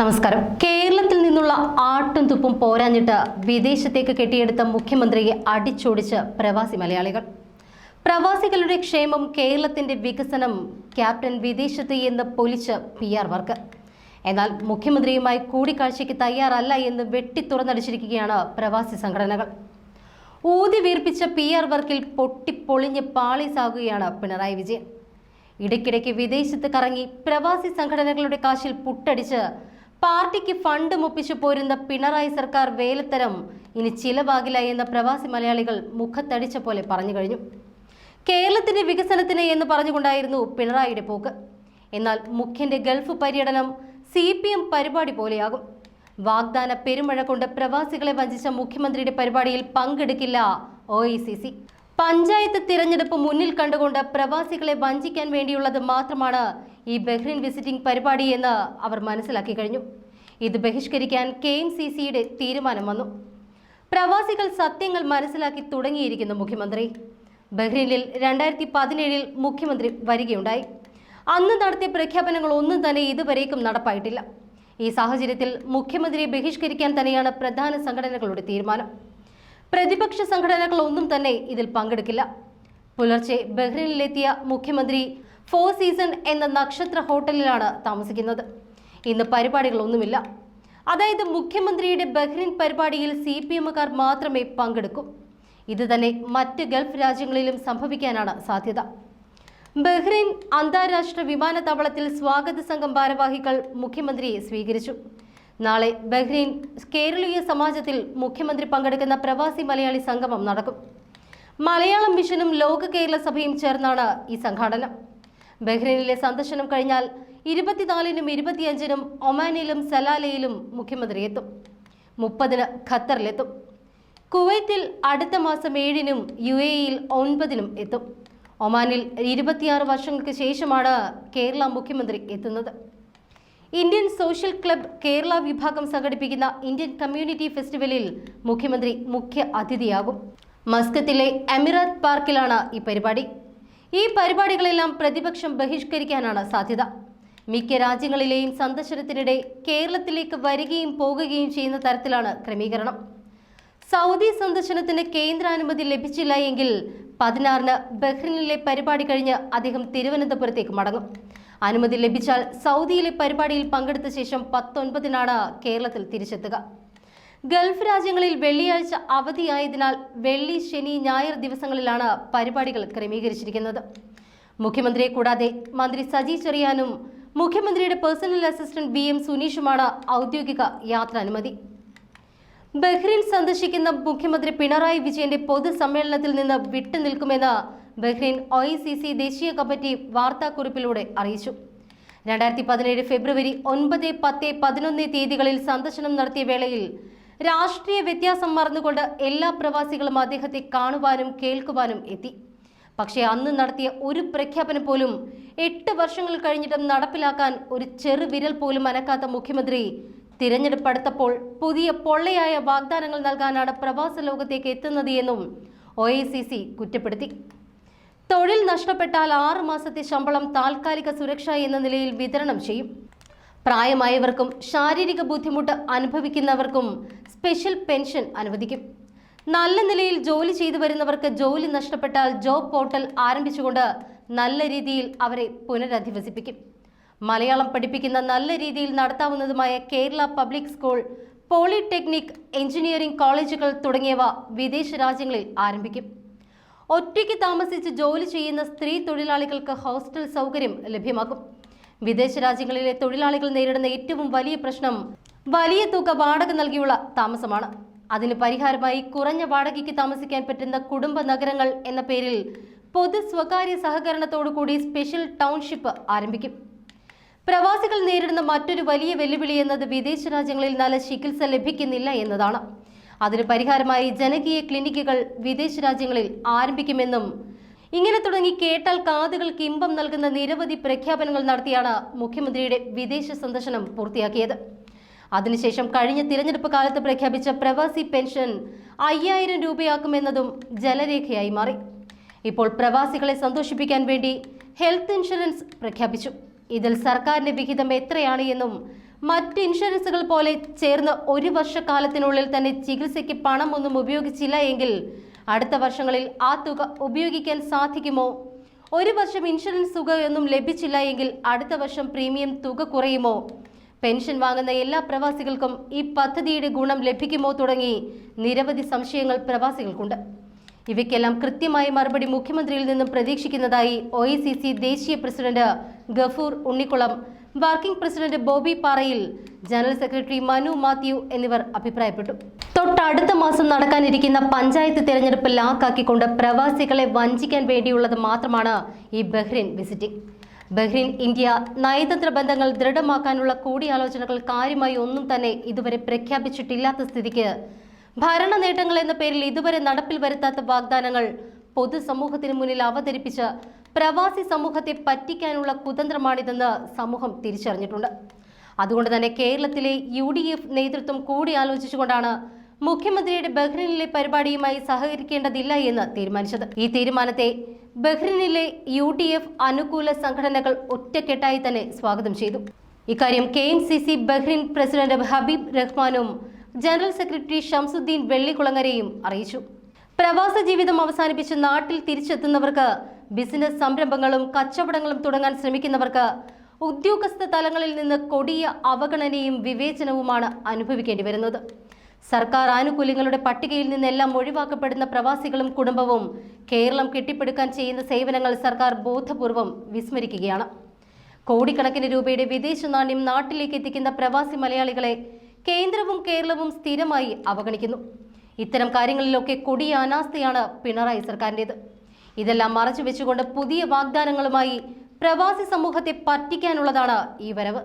നമസ്കാരം. കേരളത്തിൽ നിന്നുള്ള ആട്ടും തുപ്പും പോരാഞ്ഞിട്ട് വിദേശത്തേക്ക് കെട്ടിയെടുത്ത മുഖ്യമന്ത്രിയെ അടിച്ചോടിച്ച് പ്രവാസി മലയാളികൾ. പ്രവാസികളുടെ ക്ഷേമം കേരളത്തിന്റെ വികസനം ക്യാപ്റ്റൻ വിദേശത്ത് എന്ന് പൊലിച്ച് പി ആർ വർക്ക്. എന്നാൽ മുഖ്യമന്ത്രിയുമായി കൂടിക്കാഴ്ചയ്ക്ക് തയ്യാറല്ല എന്ന് വെട്ടി തുറന്നടിച്ചിരിക്കുകയാണ് പ്രവാസി സംഘടനകൾ. ഊതി വീർപ്പിച്ച പി ആർ വർക്കിൽ പൊട്ടിപ്പൊളിഞ്ഞ് പാളീസാകുകയാണ് പിണറായി വിജയൻ. ഇടയ്ക്കിടയ്ക്ക് വിദേശത്ത് കറങ്ങി പ്രവാസി സംഘടനകളുടെ കാശിൽ പുട്ടടിച്ച് പാർട്ടിക്ക് ഫണ്ട് മുപ്പിച്ചു പോരുന്ന പിണറായി സർക്കാർ വേലത്തരം ഇനി ചിലവാകില്ല എന്ന പ്രവാസി മലയാളികൾ മുഖത്തടിച്ച പോലെ പറഞ്ഞു കഴിഞ്ഞു. കേരളത്തിന്റെ വികസനത്തിന് എന്ന് പറഞ്ഞുകൊണ്ടായിരുന്നു പിണറായിയുടെ പോക്ക്. എന്നാൽ മുഖ്യന്റെ ഗൾഫ് പര്യടനം സി പി എം പരിപാടി പോലെയാകും. വാഗ്ദാന പെരുമഴ കൊണ്ട് പ്രവാസികളെ വഞ്ചിച്ച മുഖ്യമന്ത്രിയുടെ പരിപാടിയിൽ പങ്കെടുക്കില്ല ഒ പഞ്ചായത്ത് തിരഞ്ഞെടുപ്പ് മുന്നിൽ കണ്ടുകൊണ്ട് പ്രവാസികളെ വഞ്ചിക്കാൻ വേണ്ടിയുള്ളത് മാത്രമാണ് ഈ ബഹ്റിൻ വിസിറ്റിംഗ് പരിപാടി എന്ന് അവർ മനസ്സിലാക്കി കഴിഞ്ഞു. ഇത് ബഹിഷ്കരിക്കാൻ കെ എം സി സിയുടെ തീരുമാനം വന്നു. പ്രവാസികൾ സത്യങ്ങൾ മനസ്സിലാക്കി തുടങ്ങിയിരിക്കുന്നു മുഖ്യമന്ത്രി. ബഹ്റിനിൽ രണ്ടായിരത്തി പതിനേഴിൽ മുഖ്യമന്ത്രി വരികയുണ്ടായി. അന്ന് നടത്തിയ പ്രഖ്യാപനങ്ങൾ ഒന്നും തന്നെ ഇതുവരേക്കും നടപ്പായിട്ടില്ല. ഈ സാഹചര്യത്തിൽ മുഖ്യമന്ത്രിയെ ബഹിഷ്കരിക്കാൻ തന്നെയാണ് പ്രധാന സംഘടനകളുടെ തീരുമാനം. പ്രതിപക്ഷ സംഘടനകൾ ഒന്നും തന്നെ ഇതിൽ പങ്കെടുക്കില്ല. പുലർച്ചെ ബഹ്റിനിലെത്തിയ മുഖ്യമന്ത്രി ഫോർ സീസൺ എന്ന നക്ഷത്ര ഹോട്ടലിലാണ് താമസിക്കുന്നത്. ഇന്ന് പരിപാടികളൊന്നുമില്ല. അതായത് മുഖ്യമന്ത്രിയുടെ ബഹ്റിൻ പരിപാടിയിൽ സി പി എമ്മുകാർ മാത്രമേ പങ്കെടുക്കൂ. ഇത് തന്നെ മറ്റ് ഗൾഫ് രാജ്യങ്ങളിലും സംഭവിക്കാനാണ് സാധ്യത. ബഹ്റിൻ അന്താരാഷ്ട്ര വിമാനത്താവളത്തിൽ സ്വാഗത സംഘം ഭാരവാഹികൾ മുഖ്യമന്ത്രിയെ സ്വീകരിച്ചു. നാളെ ബഹ്റൈൻ കേരളീയ സമാജത്തിൽ മുഖ്യമന്ത്രി പങ്കെടുക്കുന്ന പ്രവാസി മലയാളി സംഗമം നടക്കും. മലയാളം മിഷനും ലോക കേരള സഭയും ചേർന്നാണ് ഈ സംഘാടനം. ബഹ്റൈനിലെ സന്ദർശനം കഴിഞ്ഞാൽ ഇരുപത്തിനാലിനും ഇരുപത്തിയഞ്ചിനും ഒമാനിലും സലാലയിലും മുഖ്യമന്ത്രി എത്തും. മുപ്പതിന് ഖത്തറിലെത്തും. കുവൈത്തിൽ അടുത്ത മാസം ഏഴിനും യു എ ഇയിൽ ഒൻപതിനും എത്തും. ഒമാനിൽ ഇരുപത്തിയാറ് വർഷങ്ങൾക്ക് ശേഷമാണ് കേരള മുഖ്യമന്ത്രി എത്തുന്നത്. ഇന്ത്യൻ സോഷ്യൽ ക്ലബ് കേരള വിഭാഗം സംഘടിപ്പിക്കുന്ന ഇന്ത്യൻ കമ്മ്യൂണിറ്റി ഫെസ്റ്റിവലിൽ മുഖ്യമന്ത്രി മുഖ്യ അതിഥിയാകും. മസ്കത്തിലെ അമിറാത്ത് പാർക്കിലാണ് ഈ പരിപാടി. ഈ പരിപാടികളെല്ലാം പ്രതിപക്ഷം ബഹിഷ്കരിക്കാനാണ് സാധ്യത. മിക്ക രാജ്യങ്ങളിലെയും സന്ദർശനത്തിനിടെ കേരളത്തിലേക്ക് വരികയും പോകുകയും ചെയ്യുന്ന തരത്തിലാണ് ക്രമീകരണം. സൗദി സന്ദർശനത്തിന് കേന്ദ്രാനുമതി ലഭിച്ചില്ല എങ്കിൽ പതിനാറിന് ബഹ്റിനിലെ പരിപാടി കഴിഞ്ഞ് അദ്ദേഹം തിരുവനന്തപുരത്തേക്ക് മടങ്ങും. അനുമതി ലഭിച്ചാൽ സൗദിയിലെ പരിപാടിയിൽ പങ്കെടുത്ത ശേഷം പത്തൊൻപതിനാണ് കേരളത്തിൽ തിരിച്ചെത്തുക. ഗൾഫ് രാജ്യങ്ങളിൽ വെള്ളിയാഴ്ച അവധിയായതിനാൽ വെള്ളി ശനി ഞായർ ദിവസങ്ങളിലാണ് പരിപാടികൾ ക്രമീകരിച്ചിരിക്കുന്നത്. മുഖ്യമന്ത്രിയെ കൂടാതെ മന്ത്രി സജി ചെറിയാനും മുഖ്യമന്ത്രിയുടെ പേഴ്സണൽ അസിസ്റ്റന്റ് ബി എം സുനീഷുമാണ് ഔദ്യോഗിക യാത്രാനുമതി ബഹ്റിൻ സന്ദർശിക്കുന്ന മുഖ്യമന്ത്രി പിണറായി വിജയന്റെ പൊതുസമ്മേളനത്തിൽ നിന്ന് വിട്ടുനിൽക്കുമെന്ന് ബഹ്റിൻ ഒ സി സി ദേശീയ കമ്മിറ്റി വാർത്താക്കുറിപ്പിലൂടെ അറിയിച്ചു. രണ്ടായിരത്തി പതിനേഴ് ഫെബ്രുവരി ഒൻപത് പത്ത് പതിനൊന്ന് തീയതികളിൽ സന്ദർശനം നടത്തിയ വേളയിൽ രാഷ്ട്രീയ വ്യത്യാസം മറന്നുകൊണ്ട് എല്ലാ പ്രവാസികളും അദ്ദേഹത്തെ കാണുവാനും കേൾക്കുവാനും എത്തി. പക്ഷേ അന്ന് നടത്തിയ ഒരു പ്രഖ്യാപനം പോലും എട്ട് വർഷങ്ങൾ കഴിഞ്ഞിട്ടും നടപ്പിലാക്കാൻ ഒരു ചെറുവിരൽ പോലും അനക്കാത്ത മുഖ്യമന്ത്രി തിരഞ്ഞെടുപ്പ് അടുത്തപ്പോൾ പുതിയ പൊള്ളയായ വാഗ്ദാനങ്ങൾ നൽകാനാണ് പ്രവാസ ലോകത്തേക്ക് എത്തുന്നത് എന്നും ഒ കുറ്റപ്പെടുത്തി. തൊഴിൽ നഷ്ടപ്പെട്ടാൽ ആറ് മാസത്തെ ശമ്പളം താൽക്കാലിക സുരക്ഷ എന്ന നിലയിൽ വിതരണം ചെയ്യും. പ്രായമായവർക്കും ശാരീരിക ബുദ്ധിമുട്ട് അനുഭവിക്കുന്നവർക്കും സ്പെഷ്യൽ പെൻഷൻ അനുവദിക്കും. നല്ല നിലയിൽ ജോലി ചെയ്തു വരുന്നവർക്ക് ജോലി നഷ്ടപ്പെട്ടാൽ ജോബ് പോർട്ടൽ ആരംഭിച്ചുകൊണ്ട് നല്ല രീതിയിൽ അവരെ പുനരധിവസിപ്പിക്കും. മലയാളം പഠിപ്പിക്കുന്ന നല്ല രീതിയിൽ നടത്താവുന്നതുമായ Kerala public school polytechnic engineering കോളേജുകൾ തുടങ്ങിയവ വിദേശ രാജ്യങ്ങളിൽ ആരംഭിക്കും. ഒറ്റയ്ക്ക് താമസിച്ച് ജോലി ചെയ്യുന്ന സ്ത്രീ തൊഴിലാളികൾക്ക് ഹോസ്റ്റൽ സൗകര്യം ലഭ്യമാക്കും. വിദേശ രാജ്യങ്ങളിലെ തൊഴിലാളികൾ നേരിടുന്ന ഏറ്റവും വലിയ പ്രശ്നം വലിയ തുക വാടക നൽകിയുള്ള താമസമാണ്. അതിന് പരിഹാരമായി കുറഞ്ഞ വാടകയ്ക്ക് താമസിക്കാൻ പറ്റുന്ന കുടുംബ നഗരങ്ങൾ എന്ന പേരിൽ പൊതു സ്വകാര്യ സഹകരണത്തോടുകൂടി സ്പെഷ്യൽ ടൗൺഷിപ്പ് ആരംഭിക്കും. പ്രവാസികൾ നേരിടുന്ന മറ്റൊരു വലിയ വെല്ലുവിളി എന്നത് വിദേശ രാജ്യങ്ങളിൽ നല്ല ചികിത്സ ലഭിക്കുന്നില്ല എന്നതാണ്. അതിന് പരിഹാരമായി ജനകീയ ക്ലിനിക്കുകൾ വിദേശ രാജ്യങ്ങളിൽ ആരംഭിക്കുമെന്നും ഇങ്ങനെ തുടങ്ങി കേട്ടാൽ കാതുകൾക്ക് ഇമ്പം നൽകുന്ന നിരവധി പ്രഖ്യാപനങ്ങൾ നടത്തിയാണ് മുഖ്യമന്ത്രിയുടെ വിദേശ സന്ദർശനം പൂർത്തിയാക്കിയത്. അതിനുശേഷം കഴിഞ്ഞ തിരഞ്ഞെടുപ്പ് കാലത്ത് പ്രഖ്യാപിച്ച പ്രവാസി പെൻഷൻ അയ്യായിരം രൂപയാക്കുമെന്നതും ജലരേഖയായി മാറി. ഇപ്പോൾ പ്രവാസികളെ സന്തോഷിപ്പിക്കാൻ വേണ്ടി ഹെൽത്ത് ഇൻഷുറൻസ് പ്രഖ്യാപിച്ചു. ഇതിൽ സർക്കാരിന്റെ വിഹിതം എത്രയാണ് എന്നും മറ്റ് ഇൻഷുറൻസുകൾ പോലെ ചേർന്ന് ഒരു വർഷക്കാലത്തിനുള്ളിൽ തന്നെ ചികിത്സയ്ക്ക് പണമൊന്നും ഉപയോഗിച്ചില്ല എങ്കിൽ അടുത്ത വർഷങ്ങളിൽ ആ തുക ഉപയോഗിക്കാൻ സാധിക്കുമോ? ഒരു വർഷം ഇൻഷുറൻസ് തുകയൊന്നും ലഭിച്ചില്ല എങ്കിൽ അടുത്ത വർഷം പ്രീമിയം തുക കുറയുമോ? പെൻഷൻ വാങ്ങുന്ന എല്ലാ പ്രവാസികൾക്കും ഈ പദ്ധതിയുടെ ഗുണം ലഭിക്കുമോ തുടങ്ങി നിരവധി സംശയങ്ങൾ പ്രവാസികൾക്കുണ്ട്. ഇവയ്ക്കെല്ലാം കൃത്യമായ മറുപടി മുഖ്യമന്ത്രിയിൽ നിന്നും പ്രതീക്ഷിക്കുന്നതായി ഒ ദേശീയ president Gafoor Unnikkulam working president Bobby Parayil general secretary Manu Mathew എന്നിവർ അഭിപ്രായപ്പെട്ടു. തൊട്ടടുത്ത മാസം നടക്കാനിരിക്കുന്ന പഞ്ചായത്ത് തെരഞ്ഞെടുപ്പ് ലാക്കാക്കിക്കൊണ്ട് പ്രവാസികളെ വഞ്ചിക്കാൻ വേണ്ടിയുള്ളത് മാത്രമാണ് ഈ ബഹ്റിൻ വിസിറ്റിംഗ്. ബഹ്റിൻ ഇന്ത്യ നയതന്ത്ര ബന്ധങ്ങൾ ദൃഢമാക്കാനുള്ള കൂടിയാലോചനകൾ കാര്യമായി ഒന്നും തന്നെ ഇതുവരെ പ്രഖ്യാപിച്ചിട്ടില്ലാത്ത സ്ഥിതിക്ക് ഭരണ നേട്ടങ്ങൾ എന്ന പേരിൽ ഇതുവരെ നടപ്പിൽ വരുത്താത്ത വാഗ്ദാനങ്ങൾ പൊതുസമൂഹത്തിന് മുന്നിൽ അവതരിപ്പിച്ച് പ്രവാസി സമൂഹത്തെ പറ്റിക്കാനുള്ള കുതന്ത്രമാണിതെന്ന് സമൂഹം തിരിച്ചറിഞ്ഞിട്ടുണ്ട്. അതുകൊണ്ട് തന്നെ കേരളത്തിലെ യു ഡി എഫ് നേതൃത്വം കൂടിയാലോചിച്ചുകൊണ്ടാണ് മുഖ്യമന്ത്രിയുടെ ബഹ്റിനിലെ പരിപാടിയുമായി സഹകരിക്കേണ്ടതില്ല എന്ന് തീരുമാനിച്ചത്. ഈ തീരുമാനത്തെ ബഹ്റിനിലെ യു ഡി എഫ് അനുകൂല സംഘടനകൾ ഒറ്റക്കെട്ടായി തന്നെ സ്വാഗതം ചെയ്തു. ഇക്കാര്യം K M C C Bahrain president Habeeb റഹ്മാനും ജനറൽ സെക്രട്ടറി ഷംസുദ്ദീൻ വെള്ളിക്കുളങ്ങരയും അറിയിച്ചു. പ്രവാസ ജീവിതം അവസാനിപ്പിച്ച് നാട്ടിൽ തിരിച്ചെത്തുന്നവർക്ക് ബിസിനസ് സംരംഭങ്ങളും കച്ചവടങ്ങളും തുടങ്ങാൻ ശ്രമിക്കുന്നവർക്ക് ഉദ്യോഗസ്ഥ തലങ്ങളിൽ നിന്ന് കൊടിയ അവഗണനയും വിവേചനവുമാണ് അനുഭവിക്കേണ്ടി വരുന്നത്. സർക്കാർ ആനുകൂല്യങ്ങളുടെ പട്ടികയിൽ നിന്നെല്ലാം ഒഴിവാക്കപ്പെടുന്ന പ്രവാസികളും കുടുംബവും കേരളം കെട്ടിപ്പടുക്കാൻ ചെയ്യുന്ന സേവനങ്ങൾ സർക്കാർ ബോധപൂർവം വിസ്മരിക്കുകയാണ്. കോടിക്കണക്കിന് രൂപയുടെ വിദേശ നാണ്യം നാട്ടിലേക്ക് എത്തിക്കുന്ന പ്രവാസി മലയാളികളെ കേന്ദ്രവും കേരളവും സ്ഥിരമായി അവഗണിക്കുന്നു. ഇത്തരം കാര്യങ്ങളിലൊക്കെ കൊടിയ അനാസ്ഥയാണ് പിണറായി സർക്കാരിന്റെത്. ഇതെല്ലാം മറച്ചു വെച്ചുകൊണ്ട് പുതിയ വാഗ്ദാനങ്ങളുമായി പ്രവാസി സമൂഹത്തെ പറ്റിക്കാനുള്ളതാണ് ഈ വരവ്.